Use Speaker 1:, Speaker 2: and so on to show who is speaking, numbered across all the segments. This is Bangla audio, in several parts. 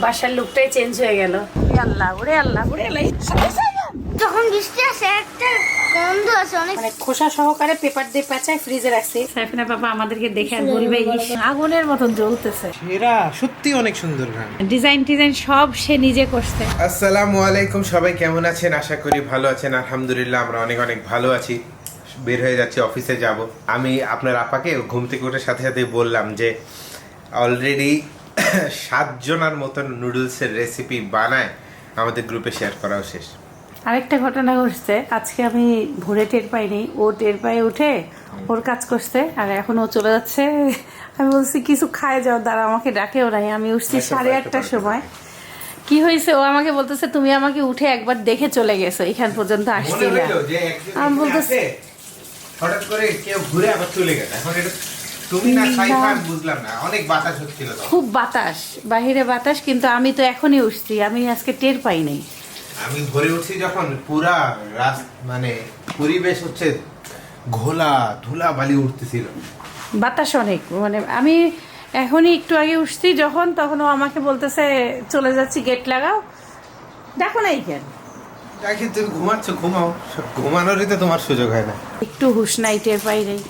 Speaker 1: বাসার লুকটাই চেঞ্জ হয়ে গেল। আল্লাহ ওরে আল্লাহ ওরে আল্লাহ।
Speaker 2: যখন বৃষ্টি আসে একটা গন্ধ আছে অনেক
Speaker 1: মানে খোসা সহকারে পেপার দিয়ে পেঁচায় ফ্রিজে রাখছি। সাইফিনা বাবা আমাদেরকে দেখে আর বলবে আগুনের মতন জ্বলতেছে।
Speaker 3: এরা সত্যি অনেক সুন্দর গান।
Speaker 1: ডিজাইন টিজাইন সব সে নিজে করছে।
Speaker 3: আসসালামু আলাইকুম সবাই কেমন আছেন? আশা করি ভালো আছেন। আলহামদুলিল্লাহ আমরা অনেক অনেক ভালো আছি। বের হয়ে যাচ্ছি অফিসে যাব। আমি আপনার আপাকে ঘুম থেকে ওঠার সাথে সাথে বললাম যে অলরেডি সাতজনার মতন নুডলসের রেসিপি বানায় আমাদের গ্রুপে শেয়ার করাও শেষ।
Speaker 1: আরেকটা ঘটনা ঘটছে আজকে আমি ভোরে টের পাইনি ও টের পায়ে উঠে ওর কাজ করছে আর এখন ও চলে যাচ্ছে। আমি বলছি কিছু খায় যাও দাঁড়া আমাকে ডাকেও নাই আমি উঠছি সাড়ে আটটার। সময়। কি হয়েছে? ও আমাকে বলতেছে তুমি আমাকে উঠে একবার দেখে চলে গেছো এখান পর্যন্ত আসছি না আমি বলতেছি-
Speaker 3: হঠাৎ করে কেউ ঘুরে আবার চলে গেল। এখন এটা তুমি না সাইফা আমি বুঝলাম না। অনেক বাতাস হচ্ছিল
Speaker 1: খুব বাতাস। বাহিরে বাতাস কিন্তু আমি তো এখনই উঠছি। আমি আজকে টের পাই নাই।
Speaker 3: আমি ভরে উঠছি যখন পুরা রাস মানে পরিবেশ হচ্ছে ঘোলা ধুলা বালি উঠতেছিল।
Speaker 1: বাতাস অনেক। মানে আমি এখনই একটু আগে উঠছি যখন তখন ও আমাকে বলতেছে চলে যাচ্ছি গেট লাগাও। দেখো নাই কেন।
Speaker 3: দেখি তুমি ঘুমাচ্ছ? ঘুমাও। সব ঘুমানোরই তো তোমার সুযোগ হয় না।
Speaker 1: একটু হুশ নাই টের পাই নাই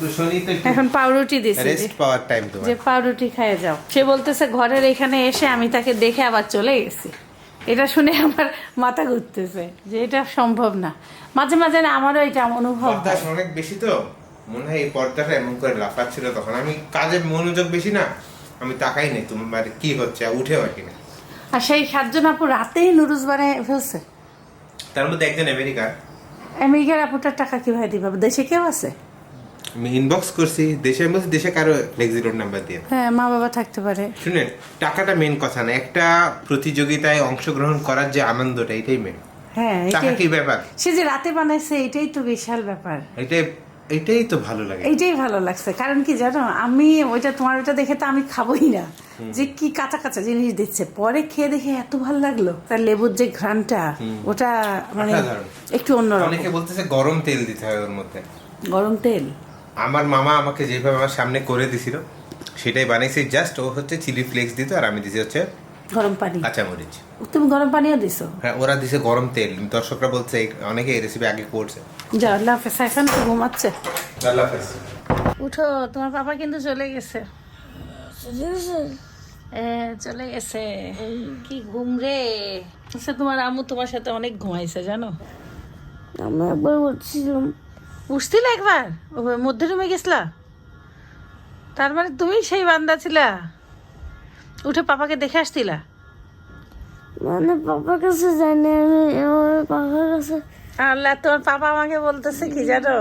Speaker 3: তো শনি তো
Speaker 1: এখন পাউরুটি দিছি
Speaker 3: পাওয়ার টাইম তোমার।
Speaker 1: যে পাউরুটি খাইয়ে যাও। সে বলতেছে ঘরের এখানে এসে আমি তাকে দেখে আবার চলে গেছি। এটা শুনে আমার মাথা ঘুরতেছে যে এটা সম্ভব না। মাঝে মাঝে না আমারও এটা অনুভব।
Speaker 3: অনেক বেশি তো। মনে হয় এই পর্দাটা এমন করে লাফাচ্ছিল তখন। আমি কাজে মনোযোগ বেশি না। আমি তাকাই নাই তোমার কি হচ্ছে উঠে হয় কিনা
Speaker 1: আর সেই সাতজন আপু রাতেই নুডলস বানায় ফেলছে।
Speaker 3: তার মধ্যে একজন আমেরিকার।
Speaker 1: আমেরিকার আপুটার টাকা কীভাবে দিবা? দেশে কেউ আছে?
Speaker 3: আমি ইনবক্স করছি দেশের মধ্যে দেশে কারও লেগজিরোর নাম্বার দিয়ে।
Speaker 1: হ্যাঁ মা বাবা থাকতে পারে।
Speaker 3: শুনেন টাকাটা মেন কথা না একটা প্রতিযোগিতায় অংশগ্রহণ করার যে আনন্দটা এটাই মেন
Speaker 1: হ্যাঁ
Speaker 3: টাকা কি ব্যাপার?
Speaker 1: সে যে রাতে বানাইছে এটাই তো বিশাল ব্যাপার।
Speaker 3: এটাই এটাই তো ভালো লাগে।
Speaker 1: এইটাই ভালো লাগছে। কারণ কি জানো আমি ওইটা তোমার ওইটা দেখে তো আমি খাবোই না। যে কি কাঁচা কাঁচা জিনিস দিচ্ছে। পরে খেয়ে দেখে এত ভালো লাগল। তার লেবুর যে ঘ্রানটা ওটা মানে একটু অন্যরকম।
Speaker 3: অনেকে বলতেছে গরম তেল দিতে হয় ওর মধ্যে।
Speaker 1: গরম তেল?
Speaker 3: আমার মামা আমাকে যেভাবে আমার সামনে করে দিছিল সেটাই বানাইছি। জাস্ট ও হচ্ছে চিলি ফ্লেক্স দিত আর আমি দিছি হচ্ছে
Speaker 1: গরম পানি।
Speaker 3: কাঁচা মরিচ
Speaker 1: তুমি গরম পানিও দিছো?
Speaker 3: হ্যাঁ ওরা দিছে গরম তেল। দর্শকরা বলছে অনেকে এই রেসিপি আগে করছে।
Speaker 1: যা আল্লাহ হাফেজ এখন তো ঘুমাচ্ছে।
Speaker 3: আল্লাহ হাফেজ।
Speaker 1: উঠো তোমার পাপা কিন্তু চলে গেছে। এ, চলে গেছে। কি ঘুম রে? আচ্ছা তোমার আম্মু তোমার সাথে অনেক ঘুমাইছে জানো?
Speaker 2: আমরা একবার বলছিলাম
Speaker 1: উঠছিল একবার? ও মধ্যে রুমে গেছিলা? তার মানে তুমি সেই বান্দা ছিলা? উঠে পাপাকে দেখে আসছিলা?
Speaker 2: মানে পাপার কাছে জানি আমি আমার পাপার কাছে
Speaker 1: আল্লাহ তোমার পাপা আমাকে বলতেছে কি জানো?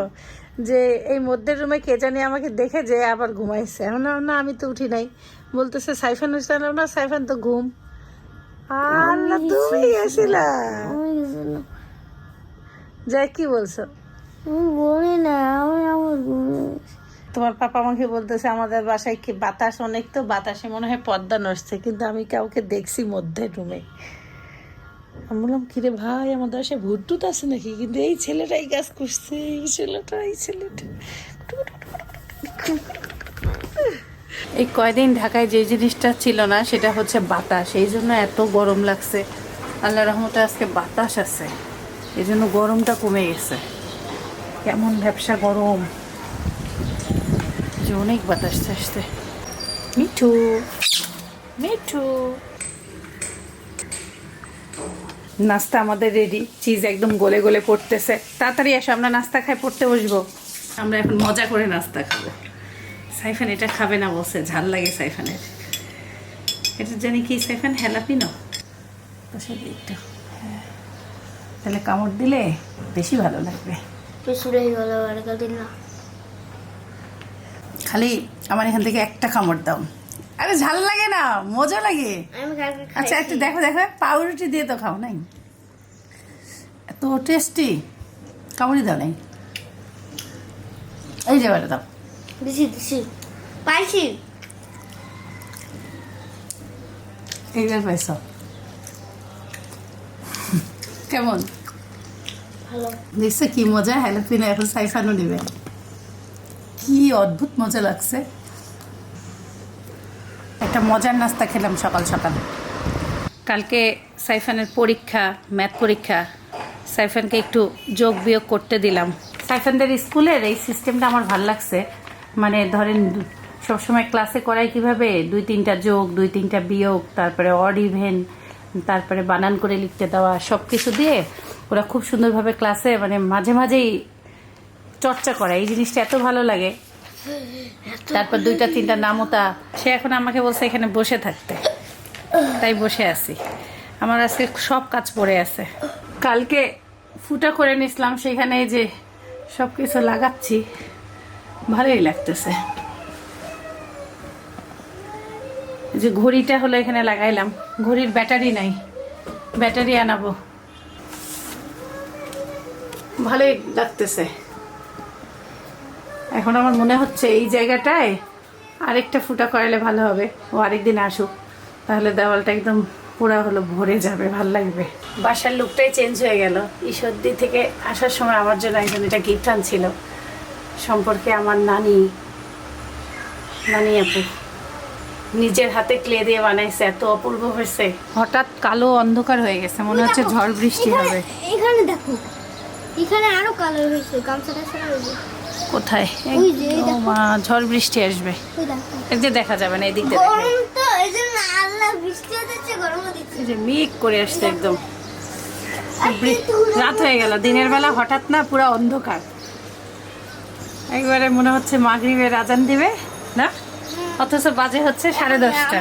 Speaker 1: যে এই মধ্যের রুমে কে জানি আমাকে দেখে যে আবার ঘুমাইছে। এখন না আমি তো উঠি নাই। বলতেছে সাইফান উঠছিল না সাইফান তো ঘুম। আল্লাহ তুমি গেছিলা যাই কি বলছো?
Speaker 2: না আমি আমার
Speaker 1: তোমার পাপা আমাকে বলতেছে আমাদের বাসায় কি বাতাস? অনেক তো বাতাসে মনে হয় পদ্মা নড়ছে কিন্তু আমি কাউকে দেখছি মধ্যে রুমে আমি বললাম, কিরে ভাই আমাদের বাসায় ভূত আছে নাকি? কিন্তু এই ছেলেটাই কাজ করছে, এই ছেলেটা এই ছেলেটা। এই কয়দিন ঢাকায় যে জিনিসটা ছিল না, সেটা হচ্ছে বাতাস। এই জন্য এত গরম লাগছে। আল্লাহ রহমতে আজকে বাতাস আছে। এই জন্য গরমটা কমে গেছে। কেমন ব্যবসা গরম। যে অনেক বাতাস আসছে। মিঠু মিঠু। নাস্তা আমাদের রেডি চিজ একদম গলে গলে পড়তেছে। তাড়াতাড়ি এসো আমরা নাস্তা খাই পড়তে বসবো। আমরা এখন মজা করে নাস্তা খাব। সাইফান এটা খাবে না বসে ঝাল লাগে সাইফানের। এটা জানি কি সাইফান? হেলাপিনো? দিই একটু হ্যাঁ। তাহলে কামড় দিলে বেশি ভালো লাগবে।
Speaker 2: না?
Speaker 1: খালি আমার এখান থেকে একটা কামড় দাও। আরে ঝাল লাগে না মজা লাগে। আচ্ছা একটু দেখো দেখো পাউরুটি দিয়ে তো খাও নাই? এত টেস্টি কামড়ি দাও নাই? এই যে এবারে দাও।
Speaker 2: দিছি দিছি। পাইছি।
Speaker 1: এইবার পাইছ। কেমন? দেখছ কি মজা? হ্যালোপিনো এখন সাইফানো নেবে। কি অদ্ভুত মজা লাগছে। একটা মজার নাস্তা খেলাম সকাল সকাল। কালকে সাইফানের পরীক্ষা ম্যাথ পরীক্ষা। সাইফানকে একটু যোগ বিয়োগ করতে দিলাম। সাইফানদের স্কুলের এই সিস্টেমটা আমার ভালো লাগছে। মানে ধরেন সবসময় ক্লাসে করাই কীভাবে? দুই তিনটা যোগ দুই তিনটা বিয়োগ তারপরে অড ইভেন তারপরে বানান করে লিখতে দেওয়া সব কিছু দিয়ে ওরা খুব সুন্দরভাবে ক্লাসে মানে মাঝে মাঝেই চর্চা করে এই জিনিসটা এত ভালো লাগে। তারপর দুইটা, তিনটা নামতা। সে এখন আমাকে বলছে এখানে বসে থাকতে। তাই বসে আছি। আমার আজকে সব কাজ পড়ে আছে। কালকে ফুটা করে নিছিলাম সেখানে যে সব কিছু লাগাচ্ছি। ভালোই লাগতেছে। যে ঘড়িটা হলো এখানে লাগাইলাম। ঘড়ির ব্যাটারি নাই। ব্যাটারি আনাবো। ভালোই লাগতেছে। এখন আমার মনে হচ্ছে এই জায়গাটায় আরেকটা ফুটা করালে ভালো হবে। ও আরেকদিন আসুক। তাহলে দেওয়ালটা একদম পুরা হলো ভরে যাবে ভালো লাগবে। বাসার লুকটাই চেঞ্জ হয়ে গেল। ঈশ্বরদি থেকে আসার সময় আমার জন্য একজন এটা গিফট আনছিল। সম্পর্কে আমার নানি নানি আপু। নিজের হাতে ক্লে দিয়ে বানাইছে এত অপূর্ব হয়েছে। হঠাৎ কালো অন্ধকার হয়ে গেছে মনে হচ্ছে ঝড় বৃষ্টি হবে।
Speaker 2: এখানে দেখো এখানে আরও কালার হয়েছে গামছাটা
Speaker 1: কোথায়? ও মা ঝড় বৃষ্টি আসবে। এই যে দেখা যাবে না এদিক দিয়ে
Speaker 2: এই
Speaker 1: যে মেঘ করে আসছে একদম। রাত হয়ে গেল দিনের বেলা হঠাৎ না পুরো অন্ধকার। একবারে মনে হচ্ছে মাগরিবের আজান দিবে না? অথচ বাজে হচ্ছে সাড়ে দশটা।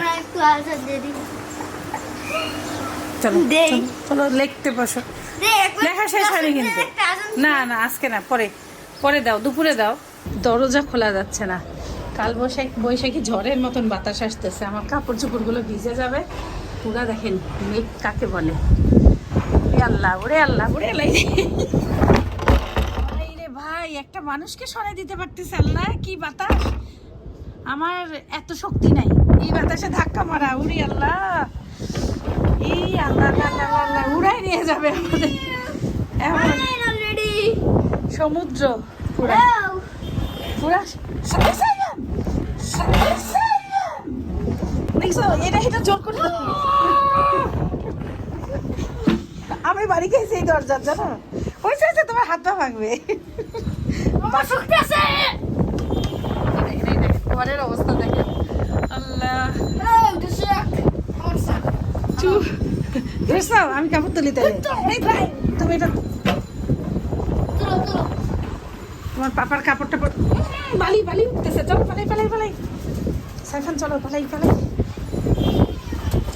Speaker 1: চলো। চলো, লিখতে বসো। লেখা শেষ হয়নি কিন্তু। না না আজকে না পরে। পরে দাও দুপুরে দাও। দরজা খোলা যাচ্ছে না। কাল বৈশাখ বৈশাখী ঝড়ের মতন বাতাস আসতেছে। আমার কাপড় চোপড়গুলো ভিজে যাবে। পুরা দেখেন মেঘ কাকে বলে? আল্লাহ ওরে আল্লাহ ওরে আল্লাহ। ভাই রে ভাই একটা মানুষকে সরাই দিতে পারতেছে আল্লাহ কি বাতাস? আমার এত শক্তি নাই। এই বাতাসে ধাক্কা মারা উড়ি আল্লাহ। এই আল্লাহ আল্লাহ আল্লাহ, আল্লাহ উড়াই নিয়ে যাবে আমাদের। এমন।
Speaker 2: অলরেডি
Speaker 1: সমুদ্র পুরা। পুরা দেখছ এটা এটা জোর করে দাও। আমি বাড়ি গেছি এই দরজার জানো? ওই চাইছে তোমার হাত পা ভাঙবে ঘরের অবস্থা দেখেন। আল্লাহ। আমি কাপড় তুলি তাহলে। তুমি এটা
Speaker 2: তুলো তুলো
Speaker 1: তোমার পাপার কাপড়টা বালি বালি উঠতেছে। চলো, পালাই পালাই পালাই। সাইফান, চলো, পালাই পালাই।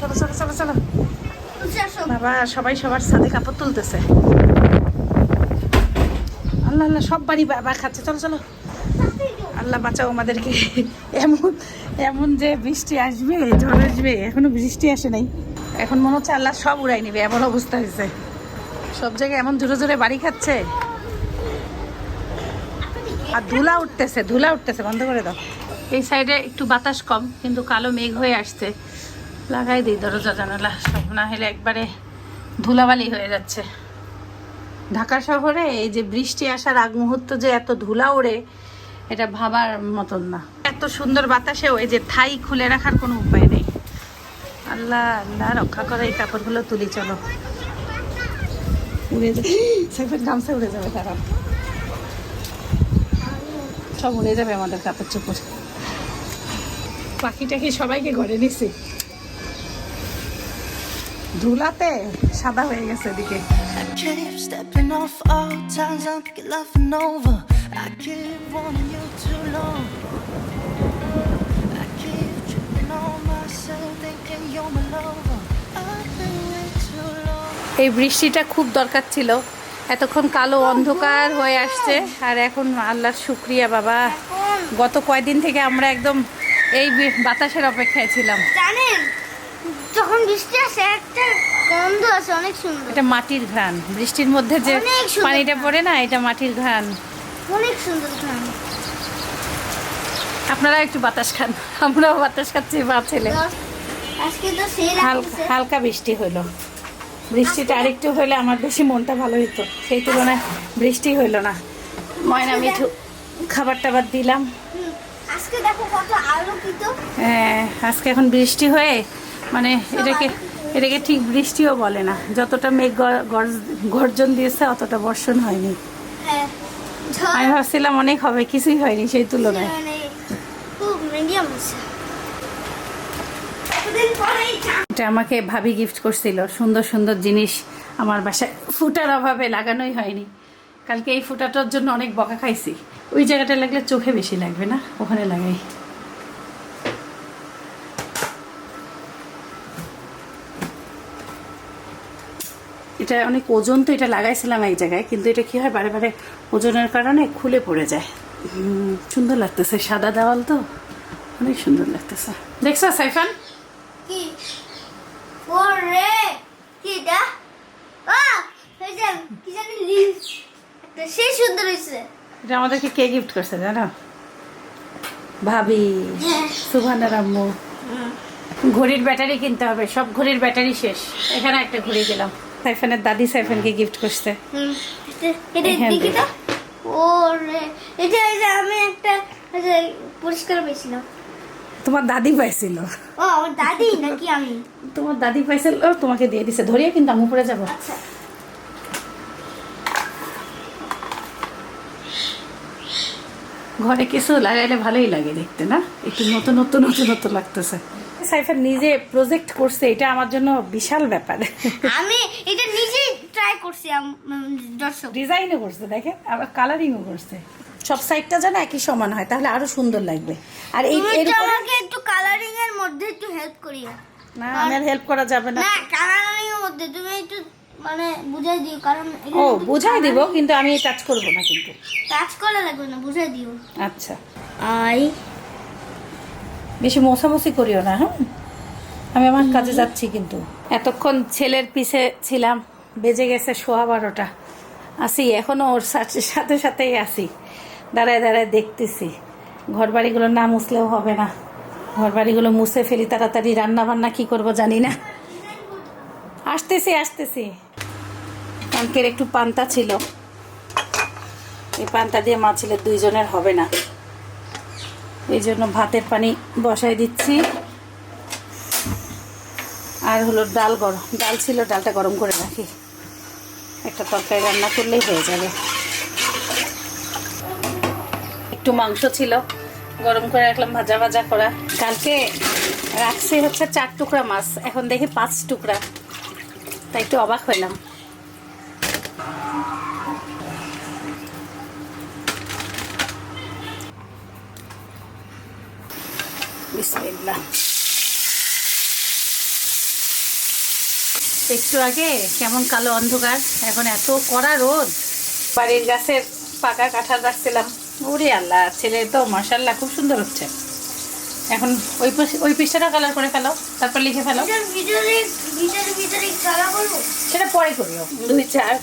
Speaker 1: চলো চলো চলো চলো। বাবা, সবাই সবার সাথে কাপড় তুলতেছে। আল্লাহ আল্লাহ, সব বাড়ি বাবা খাচ্ছে চলো চলো। আল্লাহ বাঁচাও আমাদেরকে। এমন এমন যে বৃষ্টি আসবে, ঝড় আসবে, এখনও বৃষ্টি আসে নাই। এখন মনে হচ্ছে আল্লাহ সব উড়াই নিবে, এমন অবস্থা হয়েছে। সব জায়গায় এমন জোরে জোরে বাড়ি খাচ্ছে। আর ধুলা উঠতেছে ধুলা উঠতেছে বন্ধ করে দাও। এই সাইডে একটু বাতাস কম কিন্তু কালো মেঘ হয়ে আসছে। লাগাই দিই দরজা জানালা সব না হলে একবারে ধুলাবালি হয়ে যাচ্ছে। ঢাকা শহরে এই যে বৃষ্টি আসার আগ মুহূর্ত যে এত ধুলা ওড়ে এটা ভাবার মতন না। এত সুন্দর বাতাসে ওই যে থাই খুলে রাখার কোনো উপায় নেই। আল্লাহ আল্লাহ রক্ষা করে এই কাপড়গুলো তুলি চলো। উড়ে যাবে। গামছা উড়ে যাবে তারা সব উড়ে যাবে আমাদের কাপড় চোপড়। পাখিটা কি সবাইকে ঘরে নিছে। ধুলাতে সাদা হয়ে গেছে এদিকে। এই বৃষ্টিটা খুব দরকার ছিল। এতক্ষণ কালো অন্ধকার হয়ে আসছে আর এখন আল্লাহর শুক্রিয়া বাবা। গত কয়দিন থেকে আমরা একদম এই বাতাসের অপেক্ষায় ছিলাম।
Speaker 2: জানেন যখন বৃষ্টি আসে একটা গন্ধ আছে অনেক সুন্দর।
Speaker 1: এটা মাটির ঘ্রাণ। বৃষ্টির মধ্যে যে পানিটা পড়ে না এটা মাটির ঘ্রাণ।
Speaker 2: অনেক সুন্দর ঘ্রাণ।
Speaker 1: আপনারা একটু বাতাস খান আমরাও বাতাস খাচ্ছি বা ছেলে। হালকা বৃষ্টি হলো। বৃষ্টিটা আরেকটু হলে আমার বেশি মনটা ভালো হতো সেই তুলনায় বৃষ্টি হইল না। ময়না মিঠু খাবার টাবার দিলাম।
Speaker 2: আজকে দেখো কত আলোকিত।
Speaker 1: হ্যাঁ, আজকে এখন বৃষ্টি হয়ে মানে এটাকে এটাকে ঠিক বৃষ্টিও বলে না। যতটা মেঘ গর্জন দিয়েছে অতটা বর্ষণ হয়নি।
Speaker 2: হ্যাঁ
Speaker 1: আমি ভাবছিলাম অনেক হবে কিছুই হয়নি সেই তুলনায়।
Speaker 2: খুব মিডিয়াম
Speaker 1: এটা আমাকে ভাবি গিফট করছিল। সুন্দর সুন্দর জিনিস আমার বাসায় ফুটার অভাবে লাগানোই হয়নি। কালকে এই ফুটাটার জন্য অনেক বকা খাইছি। ওই জায়গাটা লাগলে চোখে বেশি লাগবে না? ওখানে লাগাই। এটা অনেক ওজন তো এটা লাগাইছিলাম এক জায়গায়, কিন্তু এটা কি হয়, বারে বারে ওজনের কারণে খুলে পড়ে যায়। সুন্দর লাগতেছে। সাদা দেওয়াল তো? অনেক সুন্দর লাগতেছে। দেখছ সাইফান?
Speaker 2: কি? ওরে কি আ এই যে কি জানি লিভ একটা সেই সুন্দর হয়েছে।
Speaker 1: এটা আমাদেরকে কে গিফট করছে জানো? ভাবি
Speaker 2: হ্যাঁ।
Speaker 1: সুভানার আম্মু। ঘড়ির ব্যাটারি কিনতে হবে সব ঘড়ির ব্যাটারি শেষ। এখানে একটা ঘড়ি গেলাম। সাইফানের দাদি সাইফানকে গিফট করছে।
Speaker 2: ওরে এটা আমি একটা পুরস্কার পেয়েছিলাম।
Speaker 1: তোমার দাদি পাইছিল।
Speaker 2: ও আমার দাদি নাকি আমি?
Speaker 1: তোমার দাদি পাইছিল তোমাকে দিয়ে দিছে ধরিয়ে কিন্তু আম্মু পরে যাব।
Speaker 2: আচ্ছা।
Speaker 1: ঘরে কিছু লাগাইলে ভালোই লাগে দেখতে না? একটু নতুন নতুন নতুন নতুন লাগতেছে। সাইফান নিজে প্রজেক্ট করছে এটা আমার জন্য বিশাল ব্যাপার।
Speaker 2: আমি এটা নিজেই ট্রাই করছি আম- দর্শক।
Speaker 1: ডিজাইনও করছে দেখেন? আবার কালারিংও করছে। সব সাইডটা যেন একই সমান হয় তাহলে আরও সুন্দর লাগবে। আর এই এর
Speaker 2: একটু আমাকে একটু কালারিং এর মধ্যে একটু হেল্প করিও।
Speaker 1: না আমার হেল্প করা যাবে না।
Speaker 2: না কালারিং এর মধ্যে তুমি একটু মানে বুঝাই দিও কারণ
Speaker 1: ও বুঝাই দিব কিন্তু আমি টাচ করব না কিন্তু।
Speaker 2: টাচ করা লাগবে না বুঝাই দিও।
Speaker 1: আচ্ছা।
Speaker 2: আই
Speaker 1: বেশি মোছামুছি করিও না হ্যাঁ? আমি আমার কাজে যাচ্ছি কিন্তু। এতক্ষণ ছেলের পিছে ছিলাম বেজে গেছে সোয়া বারোটা। আসি এখনও ওর সাথে সাথে সাথেই আসি। দাঁড়ায় দাঁড়ায় দেখতেছি। ঘর বাড়িগুলো না মুছলেও হবে না। ঘর বাড়িগুলো মুছে ফেলি, তাড়াতাড়ি রান্না বান্না কি করব জানি না। আসতেছি আসতেছি। কালকের একটু পান্তা ছিল। এই পান্তা দিয়ে মা ছেলের দুইজনের হবে না। এই জন্য ভাতের পানি বসাই দিচ্ছি। আর হলো ডাল গরম ডাল ছিল, ডালটা গরম করে রাখি। একটা তরকারি রান্না করলেই হয়ে যাবে। একটু মাংস ছিল। গরম করে রাখলাম, ভাজা ভাজা করা। কালকে রাখছি হচ্ছে চার টুকরা মাছ। এখন দেখি পাঁচ টুকরা। তাই একটু অবাক হইলাম একটু আগে কেমন কালো অন্ধকার, এখন এত কড়া রোদ। বাড়ির গাছের পাকা কাঁঠাল রাখছিলাম। ওরে আল্লাহ ছেলে তো মার্শাল্লাহ খুব সুন্দর হচ্ছে। এখন ওই ওই পৃষ্ঠাটা কালার করে ফেলো তারপর লিখে ফেলো। সেটা পরে করিও। দুই চার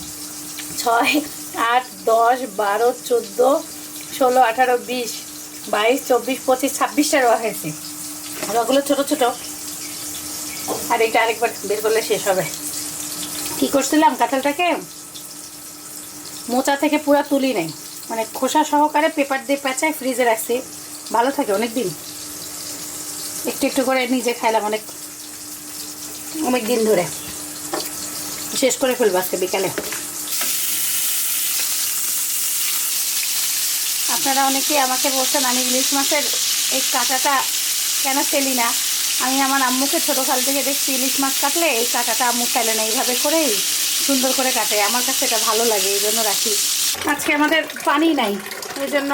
Speaker 1: ছয় আট দশ বারো চোদ্দ ষোলো আঠারো বিশ বাইশ চব্বিশ পঁচিশ ছাব্বিশটা রোয়া হয়েছে। আর ওগুলো ছোটো ছোটো। আর এটা আরেকবার বের করলে শেষ হবে। কি করছিলাম কাঁঠালটাকে মোচা থেকে পুরা তুলি নাই। মানে খোসা সহকারে পেপার দিয়ে পেঁচায় ফ্রিজে রাখছি। ভালো থাকে অনেক দিন একটু একটু করে নিজে খাইলাম অনেক অনেক দিন ধরে। শেষ করে ফেলব আজকে বিকালে। আপনারা অনেকেই আমাকে বলছেন, আমি ইলিশ মাছের এই কাঁটাটা কেন ফেলি না? আমি আমার আম্মুকে ছোটোকাল থেকে দেখছি ইলিশ মাছ কাটলে এই কাঁটাটা আম্মু ফেলে না। এইভাবে করেই সুন্দর করে কাটে। আমার কাছে এটা ভালো লাগে, এই জন্য রাখি। আজকে আমাদের পানি নাই এই জন্য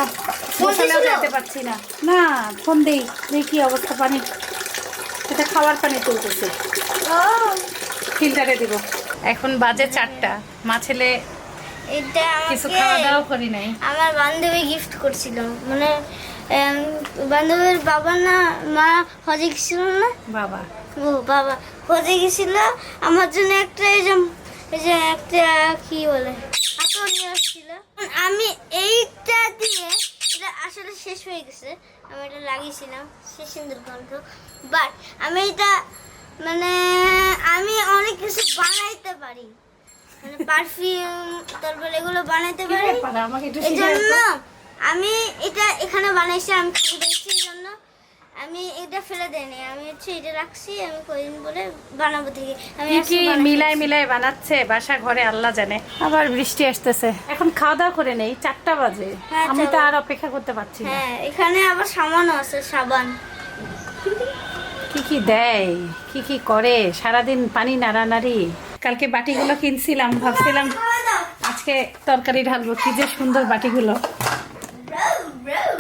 Speaker 2: দিছিল?
Speaker 1: যেতে পারছি না। না ফোন দেই দেখি কি অবস্থা পানি? এটা খাওয়ার পানি তুলতেছে।
Speaker 2: ও
Speaker 1: ফিল্টারে দিব। এখন বাজে চারটা মা ছেলে
Speaker 2: এটা
Speaker 1: কিছু খাওয়া দাওয়া করি নাই।
Speaker 2: আমার বান্ধবী গিফট করছিল মানে বান্ধবীর বাবা না মা হজে গেছিল না?
Speaker 1: বাবা।
Speaker 2: ও বাবা। হজে গেছিল আমার জন্য একটা এই যে একটা কি বলে? আতর নিয়ে আসছিল। আমি এইটা দিয়ে এটা আসলে শেষ হয়ে গেছে। আমি এটা লাগিয়েছিলাম সে সুন্দর গন্ধ বাট আমি এটা মানে আমি অনেক কিছু বানাইতে পারি। মানে পারফিউম তারপর এগুলো বানাইতে পারি। এই জন্য আমি এটা এখানে বানাইছি আমি খালি দেখছি এই জন্য আমি এটা ফেলে দেয়নি আমি হচ্ছে এটা রাখছি আমি কদিন বলে বানাবো থেকে আমি
Speaker 1: কি মিলাই মিলাই বানাচ্ছে বাসা ঘরে আল্লাহ জানে। আবার বৃষ্টি আসতেছে। এখন খাওয়া দাওয়া করে নেই চারটা বাজে।
Speaker 2: হ্যাঁ,
Speaker 1: আমি তো আর অপেক্ষা করতে পারছি না।
Speaker 2: হ্যাঁ এখানে আবার সাবানও আছে সাবান।
Speaker 1: কি কি দেয় কি কি করে সারাদিন পানি নাড়ানাড়ি। কালকে বাটিগুলো কিনছিলাম ভাবছিলাম আজকে তরকারি ঢালবো কি যে সুন্দর বাটিগুলো।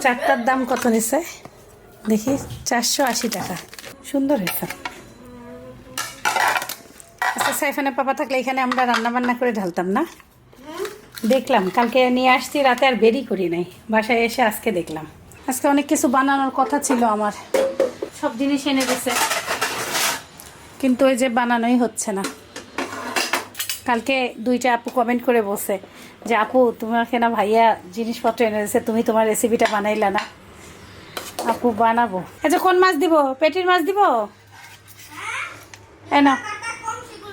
Speaker 1: চারটার দাম কত নিছে? দেখি, চারশো আশি টাকা। সুন্দর হয়েছে আচ্ছা সাইফানের পাপা থাকলে এখানে আমরা রান্না বান্না করে ঢালতাম না? দেখলাম, কালকে নিয়ে আসছি, রাতে আর বেরি করি নাই। বাসায় এসে আজকে দেখলাম। আজকে অনেক কিছু বানানোর কথা ছিল আমার। সব জিনিস এনে গেছে কিন্তু ওই যে বানানোই হচ্ছে না। কালকে দুইটা আপু কমেন্ট করে বসে যে, আপু, তোমাকে না ভাইয়া জিনিসপত্র এনে দিছে, তুমি তোমার রেসিপিটা বানাইলা না। আপু বানাবো। আচ্ছা কোন মাছ দিব? পেটির মাছ দিব? এই না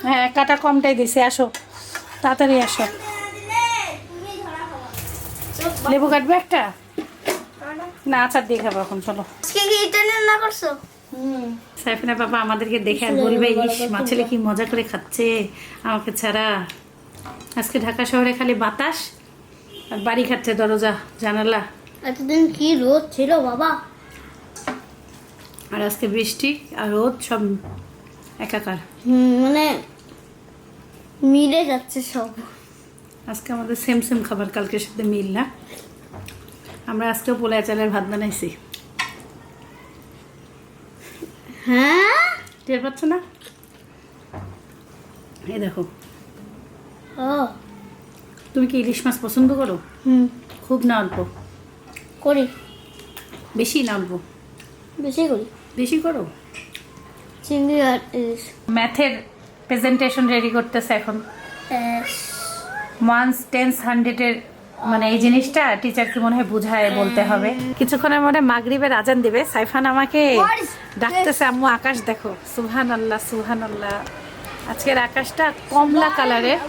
Speaker 1: হ্যাঁ কাটা কমটাই দিছে আসো। তাড়াতাড়ি আসো। লেবু কাটবে একটা? না আচার দিয়ে খাব এখন চলো।
Speaker 2: করছ?
Speaker 1: সাইফিনা বাবা আমাদেরকে দেখে আর বলবে ইস মা ছেলে কি মজা করে খাচ্ছে আমাকে ছাড়া। আজকে ঢাকা শহরে খালি বাতাস আর বাড়ি খাচ্ছে দরজা জানালা।
Speaker 2: এতদিন কি রোদ ছিল বাবা?
Speaker 1: আর আজকে বৃষ্টি আর রোদ সব একাকার।
Speaker 2: মানে মিলে যাচ্ছে সব।
Speaker 1: আজকে আমাদের সেম সেম খাবার কালকের সাথে মিল না। আমরা আজকেও পোলা চালের ভাত বানাইছি।
Speaker 2: হ্যাঁ?
Speaker 1: টের পাচ্ছ না? এই দেখো।
Speaker 2: ও।
Speaker 1: তুমি কি ইলিশ মাছ পছন্দ করো?
Speaker 2: হুম।
Speaker 1: খুব না অল্প।
Speaker 2: করি।
Speaker 1: বেশি না অল্প?
Speaker 2: বেশি করি।
Speaker 1: বেশি করো?
Speaker 2: চিংড়ি আর ইলিশ।
Speaker 1: ম্যাথের প্রেজেন্টেশন রেডি করতেছে এখন। ওয়ান্স টেন্স হান্ড্রেডের মানে এই জিনিসটা টিচারকে মনে হয় বুঝায় বলতে হবে। কিছুক্ষণের মধ্যে মাগরিবের আজান দিবে। সাইফান আমাকে ডাকতেছে আম্মু আকাশ দেখো। সুহান আল্লাহ সুহান আল্লাহ আজকের আকাশটা কমলা কালারের।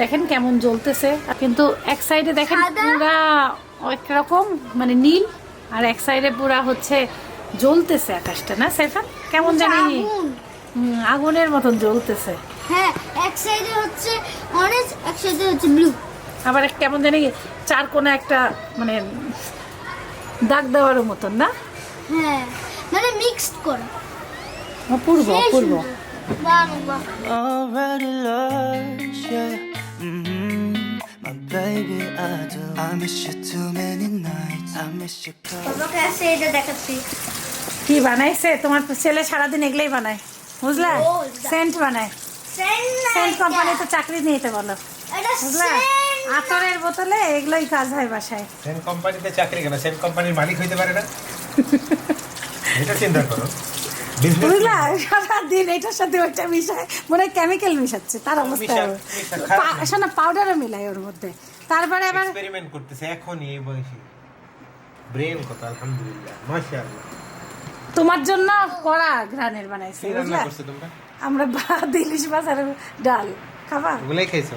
Speaker 1: দেখেন কেমন জ্বলতেছে। কিন্তু এক সাইডে দেখেন পুরা একরকম মানে নীল আর এক সাইডে পুরা হচ্ছে জ্বলতেছে আকাশটা না সাইফান? কেমন জানি? আগুনের মতন জ্বলতেছে।
Speaker 2: হ্যাঁ এক সাইডে হচ্ছে অরেঞ্জ এক সাইডে হচ্ছে ব্লু
Speaker 1: আবার কেমন জানি চার কোনা একটা মানে দাগ দেওয়ার মতন না?
Speaker 2: হ্যাঁ মানে মিক্সড করা।
Speaker 1: অপূর্ব অপূর্ব।
Speaker 4: Already lost, yeah. My baby, I do. I miss you too many nights. I miss call.
Speaker 2: বাবাকে আসে এটা দেখাচ্ছি।
Speaker 1: কি বানাইছে? তোমার ছেলে সারাদিন এগুলোই বানায় বুঝলা? সেন্ট বানায়।
Speaker 2: Scent
Speaker 1: scent. কোম্পানিতে চাকরি নিতে বলো বুঝলা? আতরের বোতলে এগুলোই কাজ হয় বাসায়।
Speaker 3: সেন কোম্পানিতে চাকরি কেন? সেন কোম্পানির মালিক হইতে পারে না? এটা চিন্তা করো।
Speaker 1: বুঝলা? সারাদিন এটার সাথে ওইটা মিশায়। মনে হয় কেমিক্যাল মিশাচ্ছে তার অবস্থা। শোনা পাউডারও মিলাই ওর মধ্যে। তারপরে আবার
Speaker 3: এক্সপেরিমেন্ট করতেছে এখনই এই বয়সে। ব্রেন কত আলহামদুলিল্লাহ মাশাআল্লাহ।
Speaker 1: তোমার জন্য করা গ্রানের বানাইছে বুঝলা? আমরা ভাত ইলিশ মাছ আর ডাল। খাবা
Speaker 3: ওগুলাই খাইছো?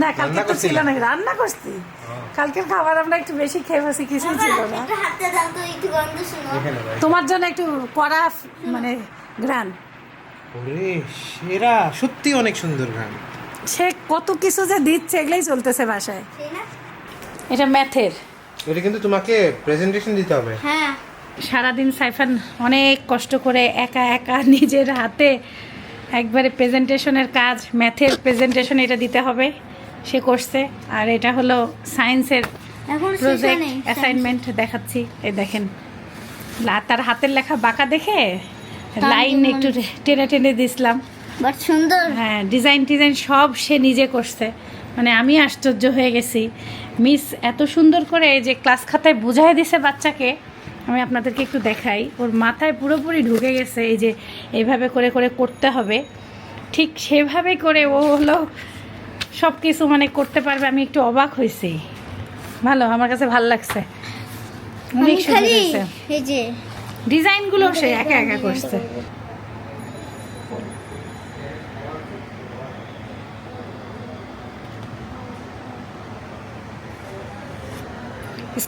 Speaker 1: না কালকে তো ছিল না রান্না করছি। কালকের খাবার আমরা একটু বেশি খেয়ে বসি কিছুই ছিল না।
Speaker 2: হাতে দাও তো একটু গন্ধ শুনো।
Speaker 1: তোমার জন্য একটু কড়া মানে গ্রান
Speaker 3: ওরে সেরা সত্যি অনেক সুন্দর গান
Speaker 1: সে কত কিছু যে দিচ্ছে এগুলাই চলতেছে বাসায়। এটা ম্যাথের।
Speaker 3: এটা কিন্তু তোমাকে প্রেজেন্টেশন দিতে হবে।
Speaker 2: হ্যাঁ।
Speaker 1: সারাদিন সাইফান অনেক কষ্ট করে একা একা নিজের হাতে একবারে প্রেজেন্টেশনের কাজ ম্যাথের প্রেজেন্টেশন এটা দিতে হবে সে করছে। আর এটা হলো সায়েন্সের প্রজেক্ট অ্যাসাইনমেন্ট দেখাচ্ছি। এই দেখেন তার হাতের লেখা বাঁকা দেখে লাইন একটু টেনে টেনে দিছিলাম।
Speaker 2: বাট সুন্দর।
Speaker 1: হ্যাঁ ডিজাইন টিজাইন সব সে নিজে করছে। মানে আমি আশ্চর্য হয়ে গেছি। মিস এত সুন্দর করে যে ক্লাস খাতায় বুঝাই দিছে বাচ্চাকে আমি আপনাদেরকে একটু দেখাই। ওর মাথায় পুরোপুরি ঢুকে গেছে এই যে এভাবে করে করে করতে হবে। ঠিক সেভাবে করে ও হলো সব কিছু মানে করতে পারবে আমি একটু অবাক হয়েছি। ভালো আমার কাছে ভালো লাগছে। অনেক সুন্দর ডিজাইনগুলো সে একা একা করছে।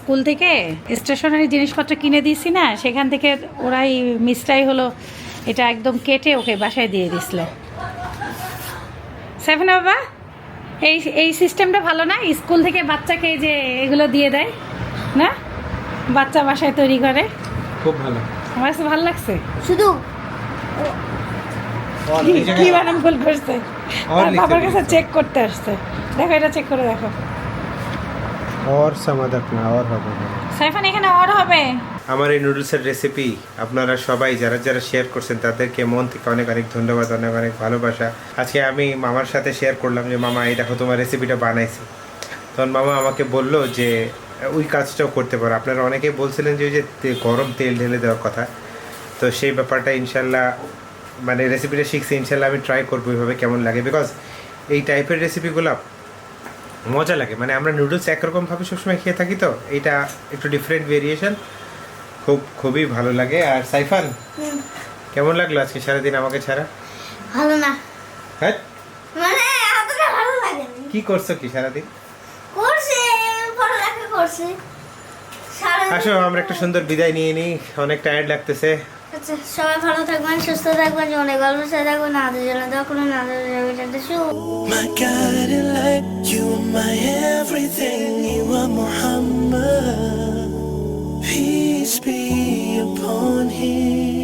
Speaker 1: স্কুল থেকে স্টেশনারি জিনিসপত্র কিনে দিয়েছি না সেখান থেকে ওরাই মিসটাই হলো এটা একদম কেটে ওকে বাসায় দিয়ে দিছিল সেভেন বাবা এই এই সিস্টেমটা ভালো না? স্কুল থেকে বাচ্চাকে যে এগুলো দিয়ে দেয় না? বাচ্চা বাসায় তৈরি করে।
Speaker 3: খুব ভালো।
Speaker 1: আমার কাছে ভালো লাগছে।
Speaker 2: শুধু
Speaker 1: কি বানাম ফুল করছে? বাবার কাছে চেক করতে আসছে। দেখো এটা চেক করে দেখো।
Speaker 3: অর সামাদাক না অর হবে
Speaker 1: সাইফান এখানে অর হবে?
Speaker 3: আমার এই নুডলসের রেসিপি আপনারা সবাই যারা যারা শেয়ার করছেন তাদেরকে মন থেকে অনেক অনেক ধন্যবাদ অনেক অনেক ভালোবাসা। আজকে আমি মামার সাথে শেয়ার করলাম যে মামা এই দেখো তোমার রেসিপিটা বানাইছি। তখন মামা আমাকে বলল যে ওই কাজটাও করতে পারো। আপনারা অনেকেই বলছিলেন যে ওই যে গরম তেল ঢেলে দেওয়ার কথা। তো সেই ব্যাপারটা ইনশাল্লাহ মানে রেসিপিটা শিখছি ইনশাল্লাহ আমি ট্রাই করব এইভাবে কেমন লাগে? বিকজ এই টাইপের রেসিপিগুলো মজা লাগে। মানে আমরা নুডলস একরকমভাবে সবসময় খেয়ে থাকি তো এটা একটু ডিফারেন্ট ভেরিয়েশন খুব খুবই ভালো লাগে। আর সাইফান কেমন লাগল আজকে সারাদিন আমাকে ছাড়া?
Speaker 2: ভালো না।
Speaker 3: হ্যাঁ?
Speaker 2: মানে এতটা ভালো লাগেনি
Speaker 3: কি করছ কি সারাদিন?
Speaker 2: করছে পড়ালেখা করছে।
Speaker 3: আসো আমরা একটা সুন্দর বিদায় নিয়ে নিই। অনেক টায়ার্ড লাগতেছে।
Speaker 2: আচ্ছা সবাই ভালো থাকবেন সুস্থ থাকবেন জীবনে গল্প সাথে থাকবেন আদর তখন আদর
Speaker 4: My God, I like you, my everything, you are Muhammad. Peace be upon him.